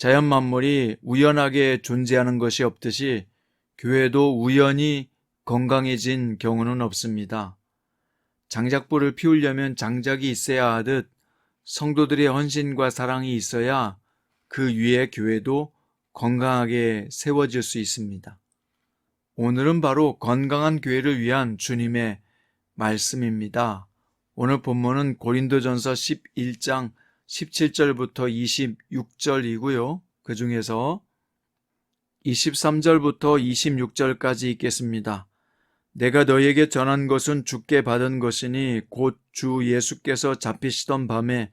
자연 만물이 우연하게 존재하는 것이 없듯이 교회도 우연히 건강해진 경우는 없습니다. 장작불을 피우려면 장작이 있어야 하듯 성도들의 헌신과 사랑이 있어야 그 위에 교회도 건강하게 세워질 수 있습니다. 오늘은 바로 건강한 교회를 위한 주님의 말씀입니다. 오늘 본문은 고린도전서 11장 17절부터 26절이고요. 그 중에서 23절부터 26절까지 읽겠습니다. 내가 너에게 전한 것은 주께 받은 것이니 곧 주 예수께서 잡히시던 밤에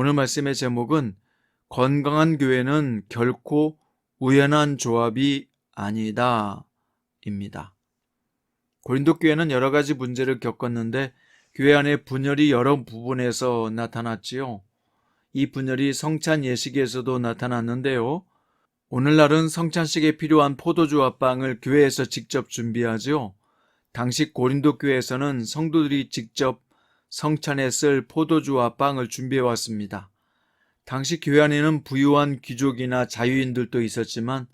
오늘 말씀의 제목은 건강한 교회는 결코 우연한 조합이 아니다. 입니다. 고린도 교회는 여러 가지 문제를 겪었는데 교회 안에 분열이 여러 부분에서 나타났지요. 이 분열이 성찬 예식에서도 나타났는데요. 오늘날은 성찬식에 필요한 포도주와 빵을 교회에서 직접 준비하죠. 당시 고린도 교회에서는 성도들이 직접 성찬에 쓸 포도주와 빵을 준비해 왔습니다. 당시 교회 안에는 부유한 귀족이나 자유인들도 있었지만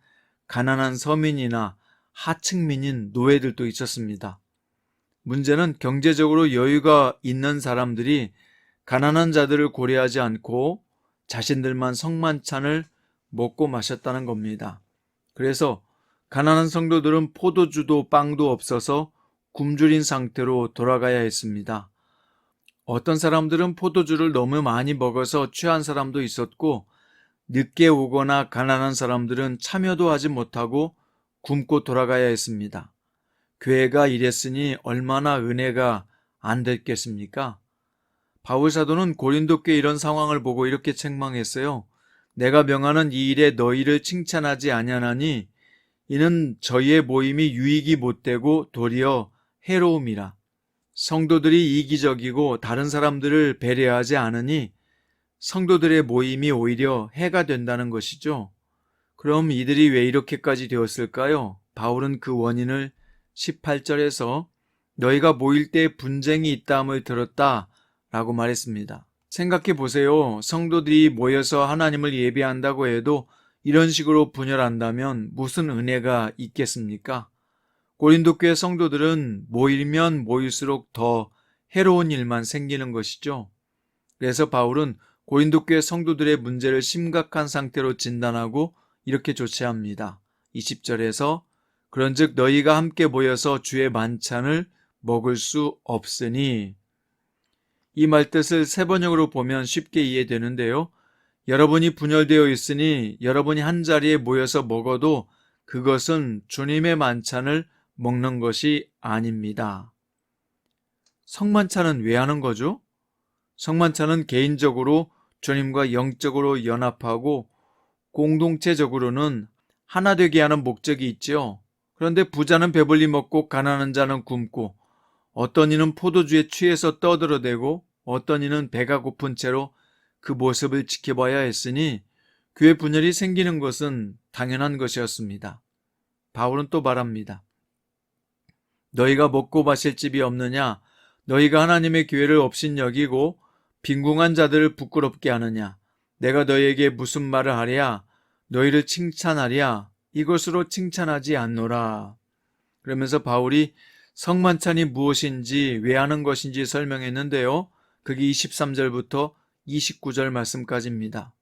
가난한 서민이나 하층민인 노예들도 있었습니다. 문제는 경제적으로 여유가 있는 사람들이 가난한 자들을 고려하지 않고 자신들만 성만찬을 먹고 마셨다는 겁니다. 그래서 가난한 성도들은 포도주도 빵도 없어서 굶주린 상태로 돌아가야 했습니다. 어떤 사람들은 포도주를 너무 많이 먹어서 취한 사람도 있었고, 늦게 오거나 가난한 사람들은 참여도 하지 못하고 굶고 돌아가야 했습니다. 교회가 이랬으니 얼마나 은혜가 안 됐겠습니까? 바울 사도는 고린도 교 이런 상황을 보고 이렇게 책망했어요. 내가 명하는 이 일에 너희를 칭찬하지 아니하나니 이는 저희의 모임이 유익이 못되고 도리어 해로움이라. 성도들이 이기적이고 다른 사람들을 배려하지 않으니 성도들의 모임이 오히려 해가 된다는 것이죠. 그럼 이들이 왜 이렇게까지 되었을까요? 바울은 그 원인을 18절에서 너희가 모일 때 분쟁이 있다함을 들었다 라고 말했습니다. 생각해 보세요. 성도들이 모여서 하나님을 예배한다고 해도 이런 식으로 분열한다면 무슨 은혜가 있겠습니까? 고린도 교회 성도들은 모이면 모일수록 더 해로운 일만 생기는 것이죠. 그래서 바울은 고린도 교회 성도들의 문제를 심각한 상태로 진단하고 이렇게 조치합니다. 20절에서 그런즉 너희가 함께 모여서 주의 만찬을 먹을 수 없으니 이 말뜻을 세 번역으로 보면 쉽게 이해되는데요. 여러분이 분열되어 있으니 여러분이 한 자리에 모여서 먹어도 그것은 주님의 만찬을 먹는 것이 아닙니다. 성만찬은 왜 하는 거죠? 성만찬은 개인적으로 주님과 영적으로 연합하고 공동체적으로는 하나 되게 하는 목적이 있죠. 그런데 부자는 배불리 먹고 가난한 자는 굶고 어떤 이는 포도주에 취해서 떠들어대고 어떤 이는 배가 고픈 채로 그 모습을 지켜봐야 했으니 교회 분열이 생기는 것은 당연한 것이었습니다. 바울은 또 말합니다. 너희가 먹고 마실 집이 없느냐? 너희가 하나님의 교회를 업신여기고 빈궁한 자들을 부끄럽게 하느냐? 내가 너희에게 무슨 말을 하랴? 너희를 칭찬하랴? 이것으로 칭찬하지 않노라. 그러면서 바울이 성만찬이 무엇인지 왜 하는 것인지 설명했는데요. 그게 23절부터 29절 말씀까지입니다.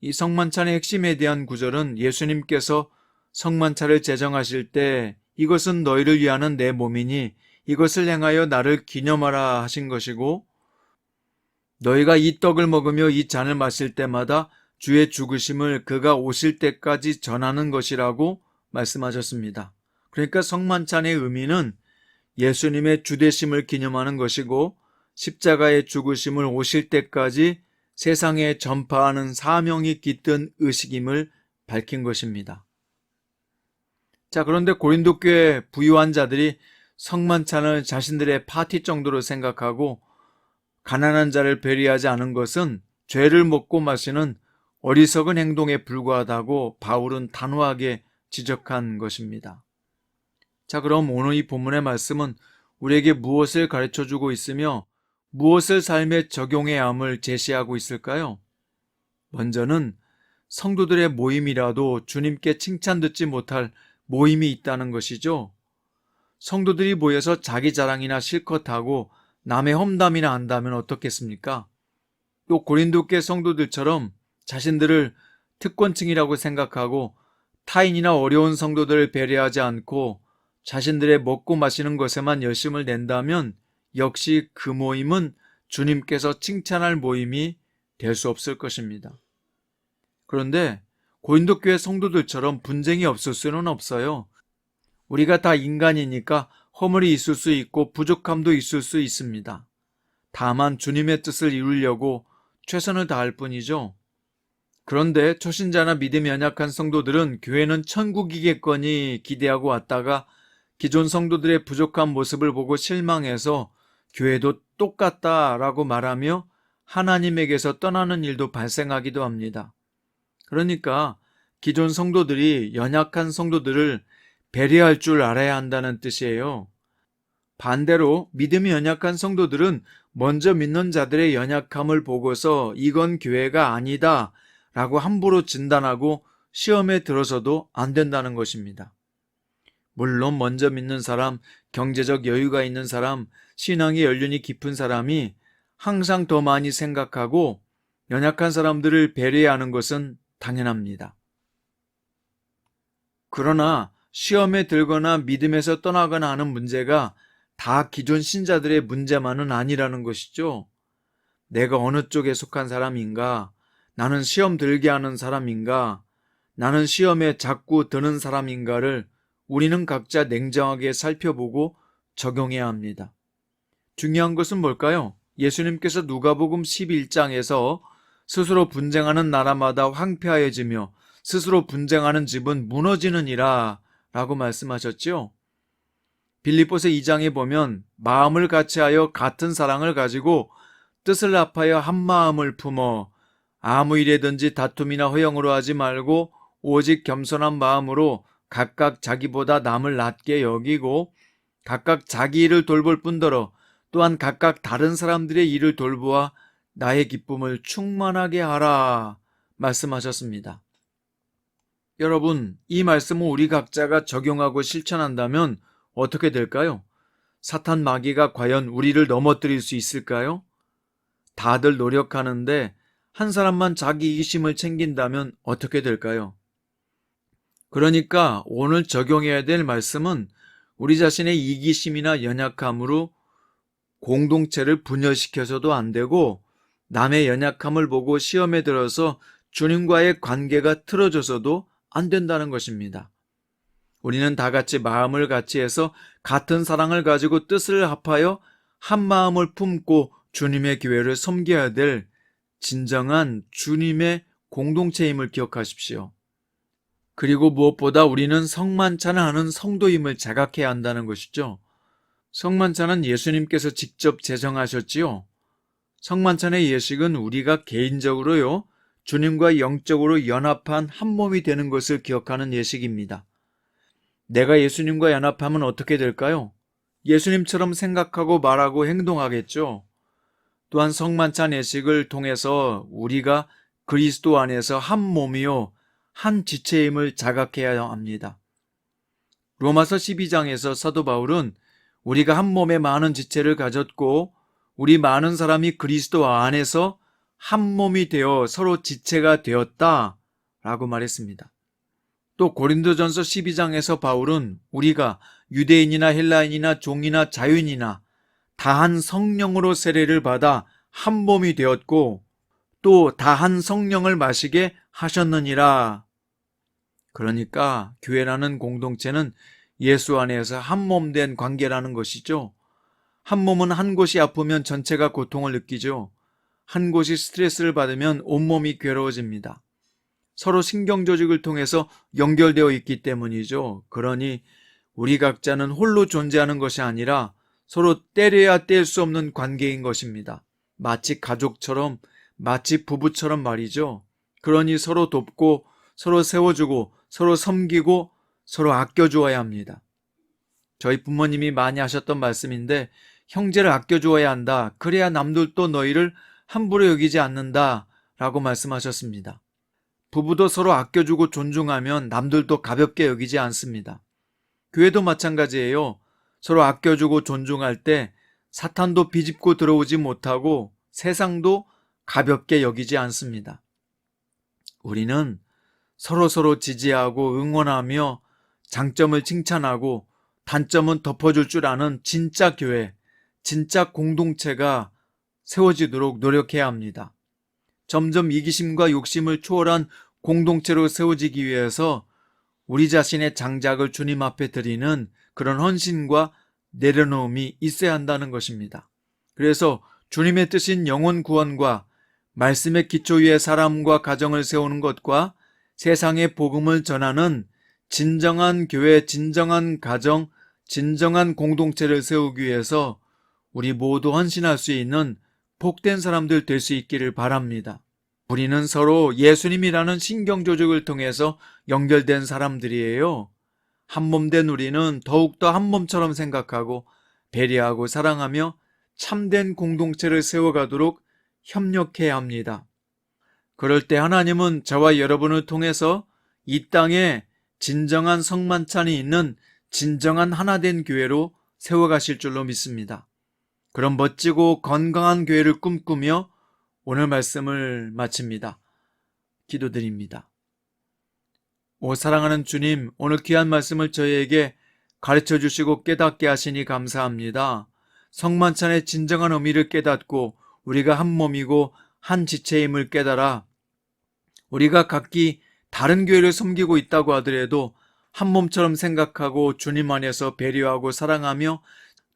이 성만찬의 핵심에 대한 구절은 예수님께서 성만찬을 제정하실 때 이것은 너희를 위하는 내 몸이니 이것을 행하여 나를 기념하라 하신 것이고 너희가 이 떡을 먹으며 이 잔을 마실 때마다 주의 죽으심을 그가 오실 때까지 전하는 것이라고 말씀하셨습니다. 그러니까 성만찬의 의미는 예수님의 주되심을 기념하는 것이고 십자가의 죽으심을 오실 때까지 세상에 전파하는 사명이 깃든 의식임을 밝힌 것입니다. 자, 그런데 고린도 교회 부유한 자들이 성만찬을 자신들의 파티 정도로 생각하고 가난한 자를 배려하지 않은 것은 죄를 먹고 마시는 어리석은 행동에 불과하다고 바울은 단호하게 지적한 것입니다. 자, 그럼 오늘 이 본문의 말씀은 우리에게 무엇을 가르쳐 주고 있으며 무엇을 삶에 적용해야 함을 제시하고 있을까요? 먼저는 성도들의 모임이라도 주님께 칭찬 듣지 못할 모임이 있다는 것이죠. 성도들이 모여서 자기 자랑이나 실컷 하고 남의 험담이나 한다면 어떻겠습니까? 또 고린도께 성도들처럼 자신들을 특권층이라고 생각하고 타인이나 어려운 성도들을 배려하지 않고 자신들의 먹고 마시는 것에만 열심을 낸다면 역시 그 모임은 주님께서 칭찬할 모임이 될 수 없을 것입니다. 그런데 고린도 교회 성도들처럼 분쟁이 없을 수는 없어요. 우리가 다 인간이니까 허물이 있을 수 있고 부족함도 있을 수 있습니다. 다만 주님의 뜻을 이루려고 최선을 다할 뿐이죠. 그런데 초신자나 믿음이 연약한 성도들은 교회는 천국이겠거니 기대하고 왔다가 기존 성도들의 부족한 모습을 보고 실망해서 교회도 똑같다라고 말하며 하나님에게서 떠나는 일도 발생하기도 합니다. 그러니까 기존 성도들이 연약한 성도들을 배려할 줄 알아야 한다는 뜻이에요. 반대로 믿음이 연약한 성도들은 먼저 믿는 자들의 연약함을 보고서 이건 교회가 아니다 라고 함부로 진단하고 시험에 들어서도 안 된다는 것입니다. 물론 먼저 믿는 사람, 경제적 여유가 있는 사람, 신앙의 연륜이 깊은 사람이 항상 더 많이 생각하고 연약한 사람들을 배려하는 것은 당연합니다. 그러나 시험에 들거나 믿음에서 떠나거나 하는 문제가 다 기존 신자들의 문제만은 아니라는 것이죠. 내가 어느 쪽에 속한 사람인가? 나는 시험 들게 하는 사람인가? 나는 시험에 자꾸 드는 사람인가를 우리는 각자 냉정하게 살펴보고 적용해야 합니다. 중요한 것은 뭘까요? 예수님께서 누가복음 11장에서 스스로 분쟁하는 나라마다 황폐하여지며 스스로 분쟁하는 집은 무너지느니라 라고 말씀하셨죠. 빌립보서 2장에 보면 마음을 같이하여 같은 사랑을 가지고 뜻을 합하여 한 마음을 품어 아무 일에든지 다툼이나 허영으로 하지 말고 오직 겸손한 마음으로 각각 자기보다 남을 낮게 여기고 각각 자기 일을 돌볼 뿐더러 또한 각각 다른 사람들의 일을 돌보아 나의 기쁨을 충만하게 하라 말씀하셨습니다. 여러분, 이 말씀을 우리 각자가 적용하고 실천한다면 어떻게 될까요? 사탄 마귀가 과연 우리를 넘어뜨릴 수 있을까요? 다들 노력하는데 한 사람만 자기 이기심을 챙긴다면 어떻게 될까요? 그러니까 오늘 적용해야 될 말씀은 우리 자신의 이기심이나 연약함으로 공동체를 분열시켜서도 안 되고 남의 연약함을 보고 시험에 들어서 주님과의 관계가 틀어져서도 안 된다는 것입니다. 우리는 다 같이 마음을 같이 해서 같은 사랑을 가지고 뜻을 합하여 한 마음을 품고 주님의 교회를 섬겨야 될 진정한 주님의 공동체임을 기억하십시오. 그리고 무엇보다 우리는 성만찬을 하는 성도임을 자각해야 한다는 것이죠. 성만찬은 예수님께서 직접 제정하셨지요. 성만찬의 예식은 우리가 개인적으로요, 주님과 영적으로 연합한 한 몸이 되는 것을 기억하는 예식입니다. 내가 예수님과 연합하면 어떻게 될까요? 예수님처럼 생각하고 말하고 행동하겠죠. 또한 성만찬 예식을 통해서 우리가 그리스도 안에서 한 몸이요, 한 지체임을 자각해야 합니다. 로마서 12장에서 사도 바울은 우리가 한 몸에 많은 지체를 가졌고 우리 많은 사람이 그리스도 안에서 한 몸이 되어 서로 지체가 되었다 라고 말했습니다. 또 고린도전서 12장에서 바울은 우리가 유대인이나 헬라인이나 종이나 자유인이나 다한 성령으로 세례를 받아 한 몸이 되었고 또 다한 성령을 마시게 하셨느니라. 그러니까 교회라는 공동체는 예수 안에서 한 몸 된 관계라는 것이죠. 한 몸은 한 곳이 아프면 전체가 고통을 느끼죠. 한 곳이 스트레스를 받으면 온몸이 괴로워집니다. 서로 신경조직을 통해서 연결되어 있기 때문이죠. 그러니 우리 각자는 홀로 존재하는 것이 아니라 서로 때려야 뗄 수 없는 관계인 것입니다. 마치 가족처럼, 마치 부부처럼 말이죠. 그러니 서로 돕고, 서로 세워주고, 서로 섬기고, 서로 아껴주어야 합니다. 저희 부모님이 많이 하셨던 말씀인데, 형제를 아껴주어야 한다. 그래야 남들도 너희를 함부로 여기지 않는다. 라고 말씀하셨습니다. 부부도 서로 아껴주고 존중하면 남들도 가볍게 여기지 않습니다. 교회도 마찬가지예요. 서로 아껴주고 존중할 때 사탄도 비집고 들어오지 못하고 세상도 가볍게 여기지 않습니다. 우리는 서로서로 지지하고 응원하며 장점을 칭찬하고 단점은 덮어줄 줄 아는 진짜 교회, 진짜 공동체가 세워지도록 노력해야 합니다. 점점 이기심과 욕심을 초월한 공동체로 세워지기 위해서 우리 자신의 장작을 주님 앞에 드리는 그런 헌신과 내려놓음이 있어야 한다는 것입니다. 그래서 주님의 뜻인 영혼 구원과 말씀의 기초 위에 사람과 가정을 세우는 것과 세상의 복음을 전하는 진정한 교회, 진정한 가정, 진정한 공동체를 세우기 위해서 우리 모두 헌신할 수 있는 복된 사람들 될 수 있기를 바랍니다. 우리는 서로 예수님이라는 신경조직을 통해서 연결된 사람들이에요. 한 몸 된 우리는 더욱더 한 몸처럼 생각하고 배려하고 사랑하며 참된 공동체를 세워가도록 협력해야 합니다. 그럴 때 하나님은 저와 여러분을 통해서 이 땅에 진정한 성만찬이 있는 진정한 하나된 교회로 세워가실 줄로 믿습니다. 그런 멋지고 건강한 교회를 꿈꾸며 오늘 말씀을 마칩니다. 기도드립니다. 오 사랑하는 주님, 오늘 귀한 말씀을 저희에게 가르쳐 주시고 깨닫게 하시니 감사합니다. 성만찬의 진정한 의미를 깨닫고 우리가 한 몸이고 한 지체임을 깨달아 우리가 각기 다른 교회를 섬기고 있다고 하더라도 한 몸처럼 생각하고 주님 안에서 배려하고 사랑하며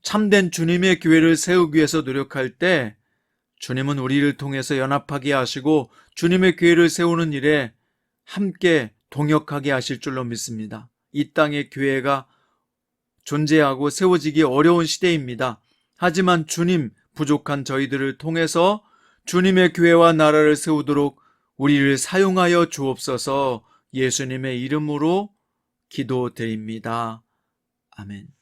참된 주님의 교회를 세우기 위해서 노력할 때 주님은 우리를 통해서 연합하게 하시고 주님의 교회를 세우는 일에 함께 동역하게 하실 줄로 믿습니다. 이 땅의 교회가 존재하고 세워지기 어려운 시대입니다. 하지만 주님 부족한 저희들을 통해서 주님의 교회와 나라를 세우도록 우리를 사용하여 주옵소서 예수님의 이름으로 기도드립니다. 아멘.